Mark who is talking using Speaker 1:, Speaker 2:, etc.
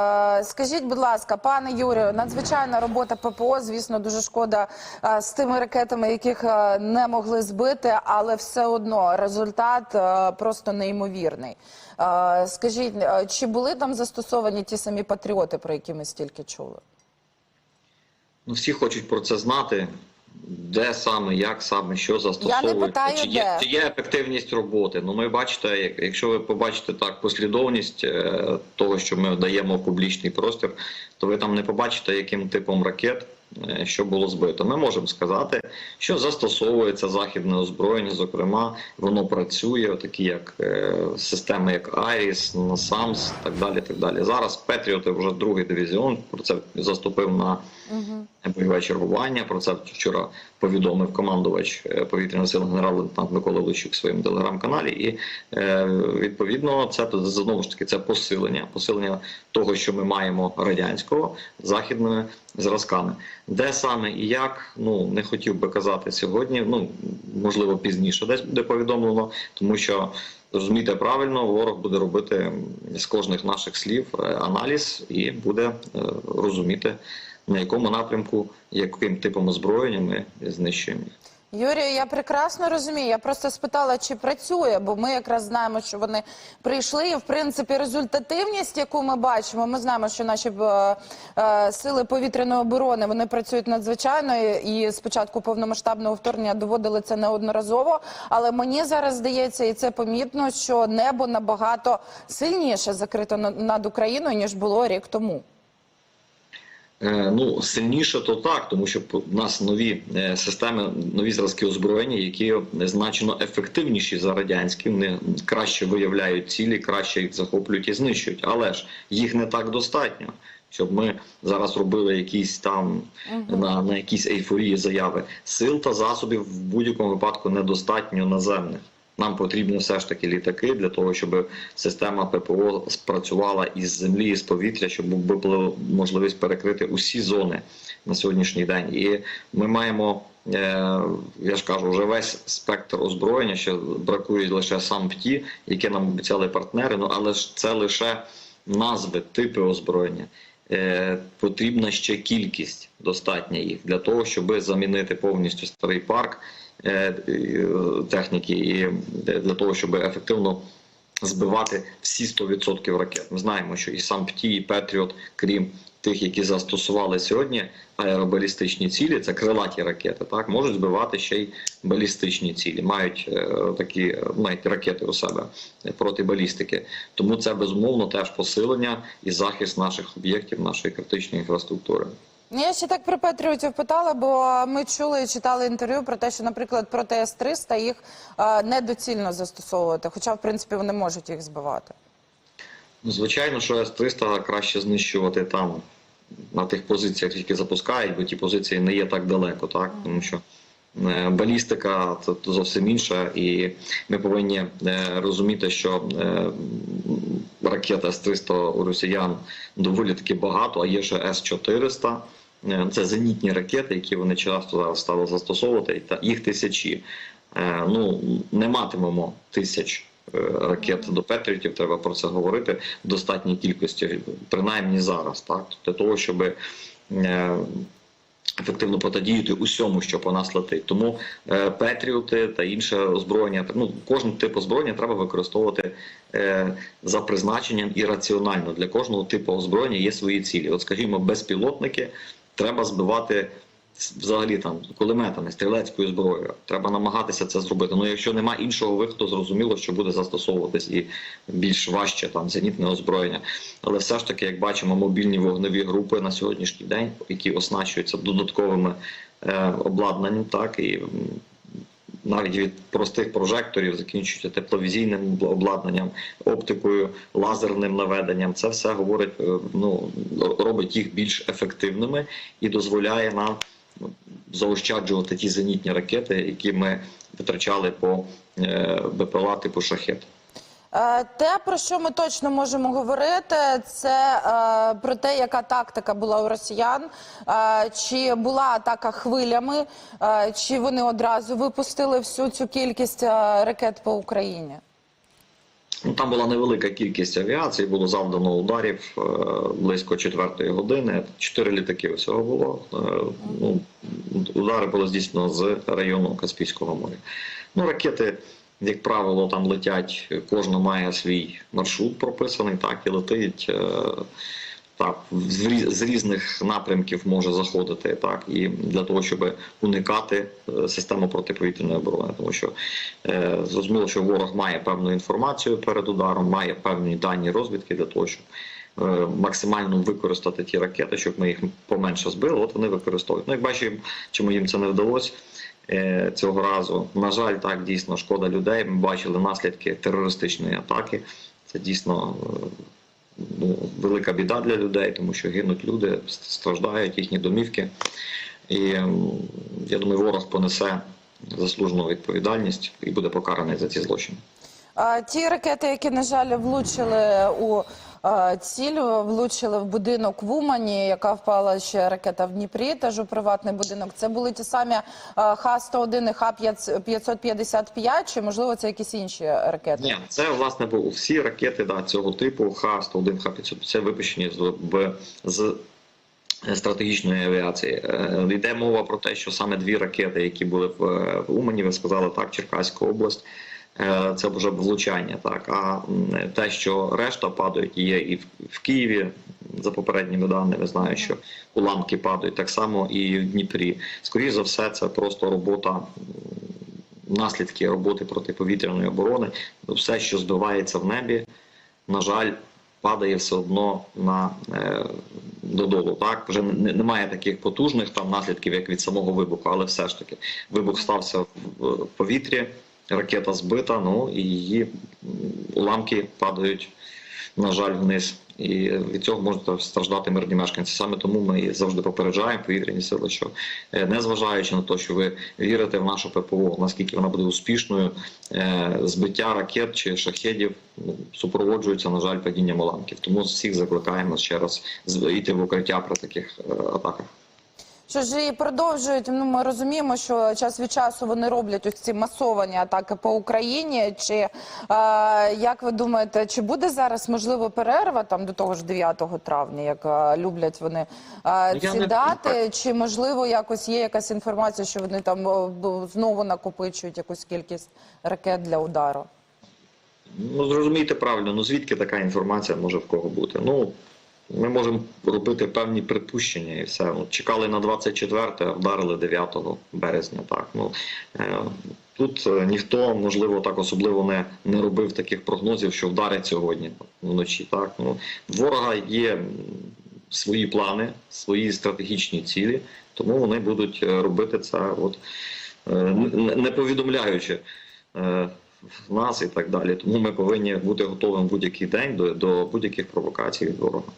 Speaker 1: Е, Скажіть, будь ласка, пане Юрію, надзвичайна робота ППО. Звісно, дуже шкода е, з тими ракетами, яких е, не могли збити, але все одно результат просто неймовірний. Скажіть, чи були там застосовані ті самі патріоти, про які ми стільки чули?
Speaker 2: Ну, всі хочуть про це знати, де саме, як саме, що застосовують. чи, є, чи є ефективність роботи. Ну, ми бачите, як- якщо ви побачите так послідовність е, того, що ми даємо в публічний простір, то ви там не побачите, яким типом ракет. Е, Що було збито, ми можемо сказати, що застосовується західне озброєння. Зокрема, воно працює, такі як е, системи, як Айріс, Насамс, так далі. Так далі. Зараз Петріоти вже другий дивізіон. Про це заступив на бойове чергування. Про це вчора повідомив командувач е, повітряних сил генерал-лейтенант Микола Лищук в своєму телеграм-каналі. І відповідно, це знову ж таки це посилення, посилення того, що ми маємо радянського західними зразками. Де саме і як, ну не хотів би казати сьогодні. Ну можливо, пізніше десь буде повідомлено, тому що. Розумійте правильно, ворог буде робити з кожних наших слів е, аналіз і буде е, розуміти, на якому напрямку, яким типом озброєння ми знищуємо.
Speaker 1: Юрію, я прекрасно розумію. Я просто спитала, чи працює, бо ми якраз знаємо, що вони прийшли. І в принципі, результативність, яку ми бачимо, ми знаємо, що наші е, е, сили повітряної оборони вони працюють надзвичайно і з повномасштабного вторгнення доводили це неодноразово. Але мені зараз здається, і це помітно, що небо набагато сильніше закрито на- над Україною ніж було рік тому.
Speaker 2: Е, Ну, сильніше то так, тому що в нас нові е, системи, нові зразки озброєння, які значно ефективніші за радянські, вони краще виявляють цілі, краще їх захоплюють і знищують. Але ж їх не так достатньо, щоб ми зараз робили якісь там на, на якісь ейфорії заяви. Сил та засобів в будь-якому випадку недостатньо наземних. Нам потрібні все ж таки літаки для того, щоб система ППО спрацювала із землі, з повітря, щоб була можливість перекрити усі зони на сьогоднішній день. І ми маємо, е, я ж кажу, вже весь спектр озброєння, що бракує лише сам ПТІ, яке нам обіцяли партнери. Ну але ж це лише назви, типи озброєння. Е, потрібна ще кількість достатня їх для того, щоб замінити повністю старий парк техніки, і для того, щоб ефективно збивати всі 100% ракет. Ми знаємо, що і сам ПТІ, і Петріот, крім тих, які застосували сьогодні аеробалістичні цілі, це крилаті ракети, так можуть збивати ще й балістичні цілі, мають е, такі е, мають ракети у себе проти балістики. Тому це безумовно теж посилення і захист наших об'єктів, нашої критичної інфраструктури.
Speaker 1: Я ще так про Петріотів питала, бо ми чули і читали інтерв'ю про те, що, наприклад, проти С-300 їх е, недоцільно застосовувати, хоча, в принципі, вони можуть їх збивати.
Speaker 2: Ну, звичайно, що С-300 краще знищувати там на тих позиціях, які запускають, бо ті позиції не є так далеко, так тому що е, балістика це зовсім інша, і ми повинні е, розуміти, що е, ракет С-300 у росіян доволі таки багато, а є ще С-400. Е, Це зенітні ракети, які вони часто зараз стали застосовувати, та їх тисячі. Е, Ну не матимемо тисяч е, ракет до Петріотів, треба про це говорити в достатній кількості, принаймні зараз, так для того, щоб ефективно протидіяти усьому, що по нас летить. Тому Петріоти та інше озброєння, ну кожен тип озброєння треба використовувати за призначенням і раціонально. Для кожного типу озброєння є свої цілі. От, скажімо, безпілотники треба збивати. Взагалі там кулеметами, стрілецькою зброєю треба намагатися це зробити. Ну якщо нема іншого виходу, зрозуміло, що буде застосовуватись і більш важче там зенітне озброєння. Але все ж таки, як бачимо, мобільні вогневі групи на сьогоднішній день, які оснащуються додатковими е, обладнанням, так і навіть від простих прожекторів закінчується тепловізійним обладнанням, оптикою, лазерним наведенням. Це все говорить, е, ну робить їх більш ефективними і дозволяє нам ну, заощаджувати ті зенітні ракети, які ми витрачали по е, БПЛА типу шахет.
Speaker 1: Е, Те, про що ми точно можемо говорити, це е, про те, яка тактика була у росіян, е, чи була атака хвилями, е, чи вони одразу випустили всю цю кількість е, ракет по Україні.
Speaker 2: Ну, там була невелика кількість авіації, було завдано ударів е, близько четвертої години. Чотири літаки всього було. Е, ну, удари було здійснено з району Каспійського моря. Ну, ракети, як правило, там летять, кожна має свій маршрут прописаний, так і летить. е, так, з різ- з різних напрямків може заходити так, і для того, щоб уникати е, систему протиповітряної оборони, тому що е, зрозуміло, що ворог має певну інформацію перед ударом, має певні дані розвідки для того, щоб максимально використати ті ракети, щоб ми їх поменше збили. От вони використовують. Ну, як бачимо, чому їм це не вдалося. Е, Цього разу, на жаль, так дійсно шкода людей. Ми бачили наслідки терористичної атаки. Це дійсно е, ну, велика біда для людей, тому що гинуть люди, страждають їхні домівки. І я думаю, ворог понесе заслужену відповідальність і буде покараний за ці злочини.
Speaker 1: А ті ракети, які на жаль влучили у ціль, влучили в будинок в Умані, яка впала ще ракета в Дніпрі, теж у приватний будинок. Це були ті самі е, Х-101 і Х-555, чи можливо це якісь інші ракети?
Speaker 2: Ні, це власне бу- всі ракети да, цього типу Х-101, Х-500, це випущені з, з стратегічної авіації. Е, Йде мова про те, що саме дві ракети, які були е, в Умані, ви сказали так, Черкаська область. Е, Це вже влучання, так а те, що решта падають, є і в, Києві. За попередніми даними знаю, що уламки падають так само і в Дніпрі. Скоріше за все, це просто робота наслідки роботи протиповітряної оборони. Все, що збивається в небі, на жаль, падає все одно на е, додолу. Так вже не- немає таких потужних там наслідків, як від самого вибуху, але все ж таки вибух стався в повітрі, ракета збита. Ну і її уламки падають, на жаль, вниз. І від цього можуть страждати мирні мешканці. Саме тому ми завжди попереджаємо повітряні сили, що е, незважаючи на те, що ви вірите в нашу ППО, наскільки вона буде успішною, е, збиття ракет чи шахедів ну, супроводжується, на жаль, падінням уламків. Тому всіх закликаємо ще раз йти в укриття при таких е, атаках.
Speaker 1: Що ж і продовжують? Ну ми розуміємо, що час від часу вони роблять ось ці масовані атаки по Україні. Чи е, як ви думаєте, чи буде зараз можливо перерва там до того ж 9 травня, як е, люблять вони е,
Speaker 2: Ну, я
Speaker 1: ці
Speaker 2: не-
Speaker 1: дати? Чи можливо якось є якась інформація, що вони там е, знову накопичують якусь кількість ракет для удару?
Speaker 2: Ну зрозумійте правильно, ну звідки така інформація може в кого бути? Ну ми можемо робити певні припущення і все. Ну, чекали на 24, а вдарили 9 березня. Так ну е, тут е, ніхто можливо так особливо не, не робив таких прогнозів, що вдарить сьогодні вночі. Так ну ворога є свої плани, свої стратегічні цілі, тому вони будуть е, робити це, от не- повідомляючи. нас і так далі. Тому ми повинні бути готовим будь-який день до, до будь-яких провокацій ворога.